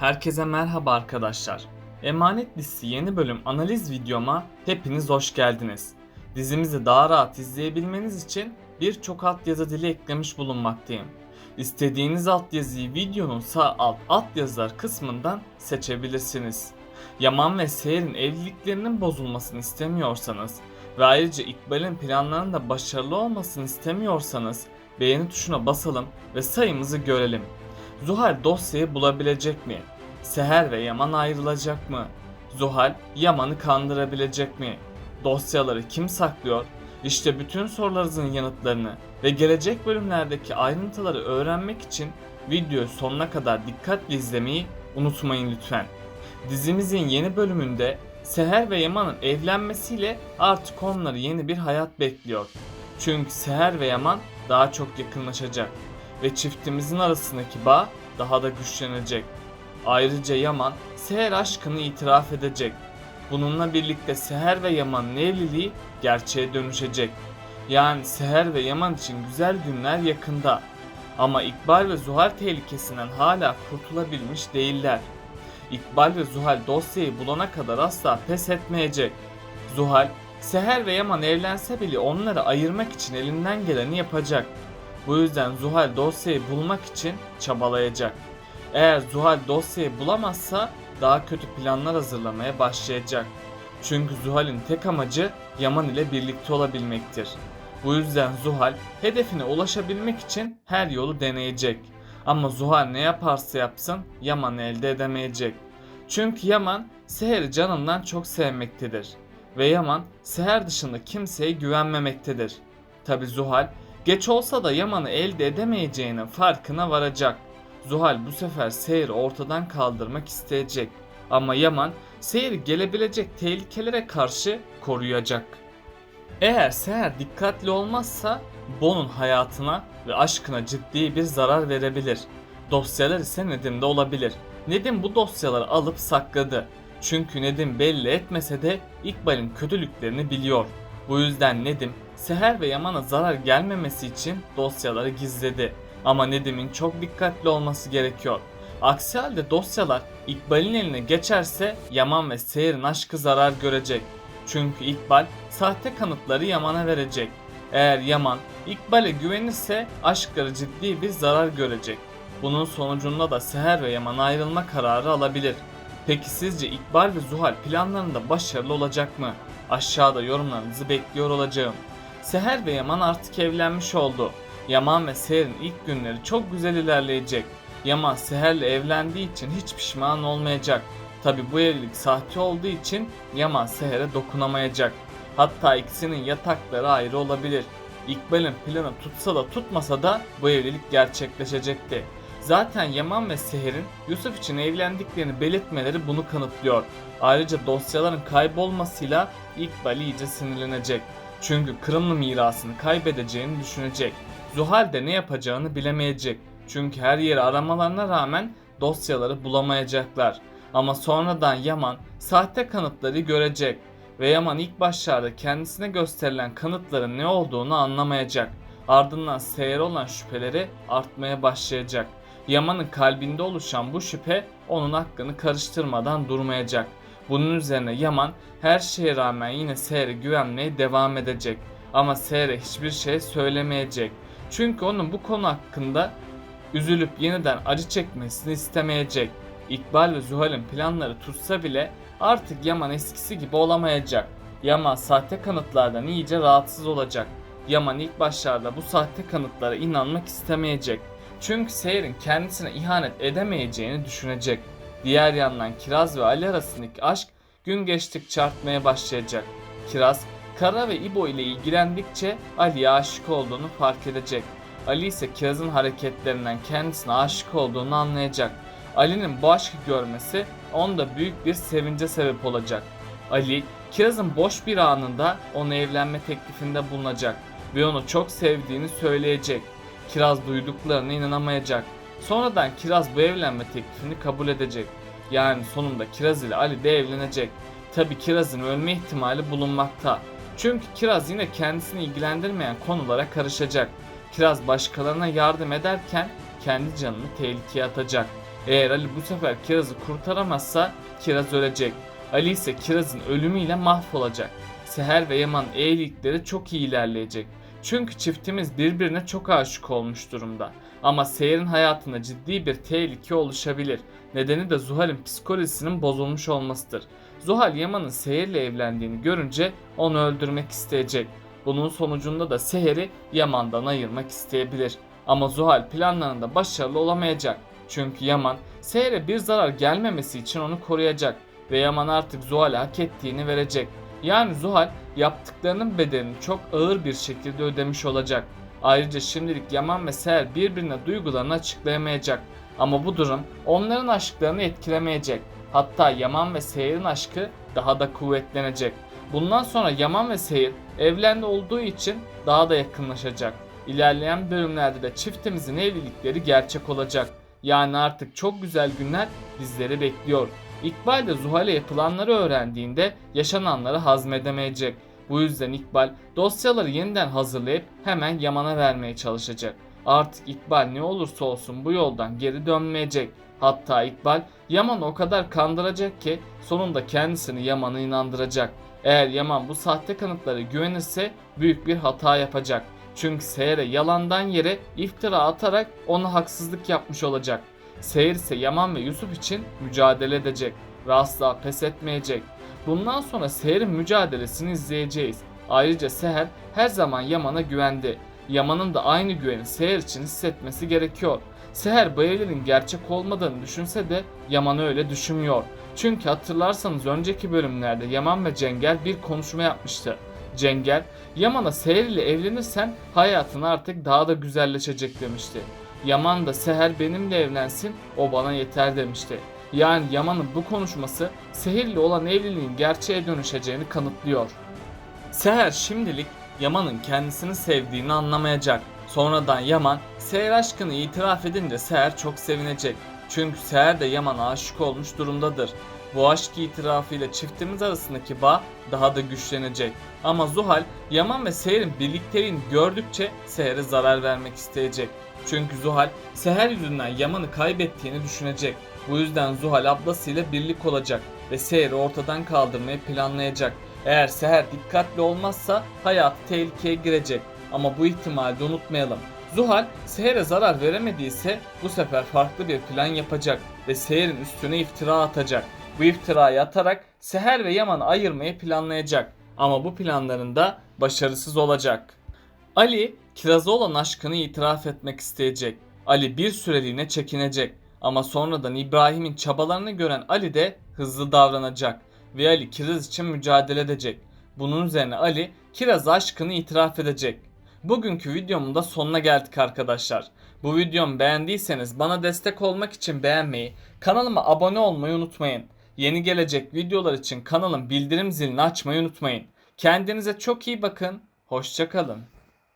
Herkese merhaba arkadaşlar. Emanet Dizisi yeni bölüm analiz videoma hepiniz hoş geldiniz. Dizimizi daha rahat izleyebilmeniz için birçok altyazı dili eklemiş bulunmaktayım. İstediğiniz altyazıyı videonun sağ alt altyazılar kısmından seçebilirsiniz. Yaman ve Seher'in evliliklerinin bozulmasını istemiyorsanız ve ayrıca İkbal'in planlarının da başarılı olmasını istemiyorsanız beğeni tuşuna basalım ve sayımızı görelim. Zuhal dosyayı bulabilecek mi? Seher ve Yaman ayrılacak mı? Zuhal Yaman'ı kandırabilecek mi? Dosyaları kim saklıyor? İşte bütün sorularınızın yanıtlarını ve gelecek bölümlerdeki ayrıntıları öğrenmek için videoyu sonuna kadar dikkatle izlemeyi unutmayın lütfen. Dizimizin yeni bölümünde Seher ve Yaman'ın evlenmesiyle artık onları yeni bir hayat bekliyor. Çünkü Seher ve Yaman daha çok yakınlaşacak ve çiftimizin arasındaki bağ daha da güçlenecek. Ayrıca Yaman Seher aşkını itiraf edecek. Bununla birlikte Seher ve Yaman'ın evliliği gerçeğe dönüşecek. Yani Seher ve Yaman için güzel günler yakında. Ama İkbal ve Zuhal tehlikesinden hala kurtulabilmiş değiller. İkbal ve Zuhal dosyayı bulana kadar asla pes etmeyecek. Zuhal, Seher ve Yaman evlense bile onları ayırmak için elinden geleni yapacak. Bu yüzden Zuhal dosyayı bulmak için çabalayacak. Eğer Zuhal dosyayı bulamazsa daha kötü planlar hazırlamaya başlayacak. Çünkü Zuhal'in tek amacı Yaman ile birlikte olabilmektir. Bu yüzden Zuhal hedefine ulaşabilmek için her yolu deneyecek. Ama Zuhal ne yaparsa yapsın Yaman'ı elde edemeyecek. Çünkü Yaman Seher'i canından çok sevmektedir. Ve Yaman Seher dışında kimseye güvenmemektedir. Tabi Zuhal geç olsa da Yaman'ı elde edemeyeceğinin farkına varacak. Zuhal bu sefer Seher'i ortadan kaldırmak isteyecek. Ama Yaman Seher'i gelebilecek tehlikelere karşı koruyacak. Eğer Seher dikkatli olmazsa Bon'un hayatına ve aşkına ciddi bir zarar verebilir. Dosyalar ise Nedim'de olabilir. Nedim bu dosyaları alıp sakladı. Çünkü Nedim belli etmese de İkbal'in kötülüklerini biliyor. Bu yüzden Nedim Seher ve Yaman'a zarar gelmemesi için dosyaları gizledi. Ama Nedim'in çok dikkatli olması gerekiyor. Aksi halde dosyalar İkbal'in eline geçerse Yaman ve Seher'in aşkı zarar görecek. Çünkü İkbal sahte kanıtları Yaman'a verecek. Eğer Yaman İkbal'e güvenirse aşkları ciddi bir zarar görecek. Bunun sonucunda da Seher ve Yaman ayrılma kararı alabilir. Peki sizce İkbal ve Zuhal planlarında başarılı olacak mı? Aşağıda yorumlarınızı bekliyor olacağım. Seher ve Yaman artık evlenmiş oldu. Yaman ve Seher'in ilk günleri çok güzel ilerleyecek. Yaman Seher'le evlendiği için hiç pişman olmayacak. Tabi bu evlilik sahte olduğu için Yaman Seher'e dokunamayacak. Hatta ikisinin yatakları ayrı olabilir. İkbal'in planı tutsa da tutmasa da bu evlilik gerçekleşecekti. Zaten Yaman ve Seher'in Yusuf için evlendiklerini belirtmeleri bunu kanıtlıyor. Ayrıca dosyaların kaybolmasıyla İkbal iyice sinirlenecek. Çünkü Kırımlı mirasını kaybedeceğini düşünecek. Zuhal de ne yapacağını bilemeyecek. Çünkü her yeri aramalarına rağmen dosyaları bulamayacaklar. Ama sonradan Yaman sahte kanıtları görecek ve Yaman ilk başlarda kendisine gösterilen kanıtların ne olduğunu anlamayacak. Ardından Seher olan şüpheleri artmaya başlayacak. Yaman'ın kalbinde oluşan bu şüphe onun hakkını karıştırmadan durmayacak. Bunun üzerine Yaman her şeye rağmen yine Seher'e güvenmeye devam edecek. Ama Seher'e hiçbir şey söylemeyecek. Çünkü onun bu konu hakkında üzülüp yeniden acı çekmesini istemeyecek. İkbal ve Zuhal'in planları tutsa bile artık Yaman eskisi gibi olamayacak. Yaman sahte kanıtlardan iyice rahatsız olacak. Yaman ilk başlarda bu sahte kanıtlara inanmak istemeyecek. Çünkü Seher'in kendisine ihanet edemeyeceğini düşünecek. Diğer yandan Kiraz ve Ali arasındaki aşk gün geçtikçe artmaya başlayacak. Kiraz, Kara ve İbo ile ilgilendikçe Ali'ye aşık olduğunu fark edecek. Ali ise Kiraz'ın hareketlerinden kendisine aşık olduğunu anlayacak. Ali'nin bu aşkı görmesi onda büyük bir sevince sebep olacak. Ali, Kiraz'ın boş bir anında ona evlenme teklifinde bulunacak ve onu çok sevdiğini söyleyecek. Kiraz duyduklarına inanamayacak. Sonradan Kiraz bu evlenme teklifini kabul edecek. Yani sonunda Kiraz ile Ali de evlenecek. Tabi Kiraz'ın ölme ihtimali bulunmakta. Çünkü Kiraz yine kendisini ilgilendirmeyen konulara karışacak. Kiraz başkalarına yardım ederken kendi canını tehlikeye atacak. Eğer Ali bu sefer Kiraz'ı kurtaramazsa Kiraz ölecek. Ali ise Kiraz'ın ölümüyle mahvolacak. Seher ve Yaman evlilikleri çok iyi ilerleyecek. Çünkü çiftimiz birbirine çok aşık olmuş durumda. Ama Seher'in hayatında ciddi bir tehlike oluşabilir. Nedeni de Zuhal'in psikolojisinin bozulmuş olmasıdır. Zuhal Yaman'ın Seher'le evlendiğini görünce onu öldürmek isteyecek. Bunun sonucunda da Seher'i Yaman'dan ayırmak isteyebilir. Ama Zuhal planlarında başarılı olamayacak. Çünkü Yaman Seher'e bir zarar gelmemesi için onu koruyacak ve Yaman artık Zuhal'e hak ettiğini verecek. Yani Zuhal yaptıklarının bedelini çok ağır bir şekilde ödemiş olacak. Ayrıca şimdilik Yaman ve Seher birbirine duygularını açıklayamayacak. Ama bu durum onların aşklarını etkilemeyecek. Hatta Yaman ve Seher'in aşkı daha da kuvvetlenecek. Bundan sonra Yaman ve Seher evlendi olduğu için daha da yakınlaşacak. İlerleyen bölümlerde de çiftimizin evlilikleri gerçek olacak. Yani artık çok güzel günler bizleri bekliyor. İkbal de Zuhal'e yapılanları öğrendiğinde yaşananları hazmedemeyecek. Bu yüzden İkbal dosyaları yeniden hazırlayıp hemen Yaman'a vermeye çalışacak. Artık İkbal ne olursa olsun bu yoldan geri dönmeyecek. Hatta İkbal Yaman'ı o kadar kandıracak ki sonunda kendisini Yaman'a inandıracak. Eğer Yaman bu sahte kanıtlara güvenirse büyük bir hata yapacak. Çünkü Seher'e yalandan yere iftira atarak ona haksızlık yapmış olacak. Seher ise Yaman ve Yusuf için mücadele edecek ve asla pes etmeyecek. Bundan sonra Seher'in mücadelesini izleyeceğiz. Ayrıca Seher her zaman Yaman'a güvendi. Yaman'ın da aynı güveni Seher için hissetmesi gerekiyor. Seher bu gerçek olmadığını düşünse de Yaman öyle düşünmüyor. Çünkü hatırlarsanız önceki bölümlerde Yaman ve Cengel bir konuşma yapmıştı. Cengel, Yaman'a Seher ile evlenirsen hayatın artık daha da güzelleşecek demişti. Yaman da Seher benimle evlensin o bana yeter demişti. Yani Yaman'ın bu konuşması Seher'le olan evliliğin gerçeğe dönüşeceğini kanıtlıyor. Seher şimdilik Yaman'ın kendisini sevdiğini anlamayacak. Sonradan Yaman Seher aşkını itiraf edince Seher çok sevinecek. Çünkü Seher de Yaman'a aşık olmuş durumdadır. Bu aşk itirafıyla çiftimiz arasındaki bağ daha da güçlenecek. Ama Zuhal, Yaman ve Seher'in birlikteliğini gördükçe Seher'e zarar vermek isteyecek. Çünkü Zuhal, Seher yüzünden Yaman'ı kaybettiğini düşünecek. Bu yüzden Zuhal ablasıyla birlik olacak ve Seher'i ortadan kaldırmayı planlayacak. Eğer Seher dikkatli olmazsa hayatı tehlikeye girecek. Ama bu ihtimali de unutmayalım. Zuhal Seher'e zarar veremediyse bu sefer farklı bir plan yapacak ve Seher'in üstüne iftira atacak. Bu iftirayı atarak Seher ve Yaman'ı ayırmayı planlayacak. Ama bu planlarında başarısız olacak. Ali Kiraz'a olan aşkını itiraf etmek isteyecek. Ali bir süreliğine çekinecek. Ama sonradan İbrahim'in çabalarını gören Ali de hızlı davranacak. Ve Ali Kiraz için mücadele edecek. Bunun üzerine Ali Kiraz aşkını itiraf edecek. Bugünkü videomun da sonuna geldik arkadaşlar. Bu videomu beğendiyseniz bana destek olmak için beğenmeyi, kanalıma abone olmayı unutmayın. Yeni gelecek videolar için kanalın bildirim zilini açmayı unutmayın. Kendinize çok iyi bakın. Hoşçakalın.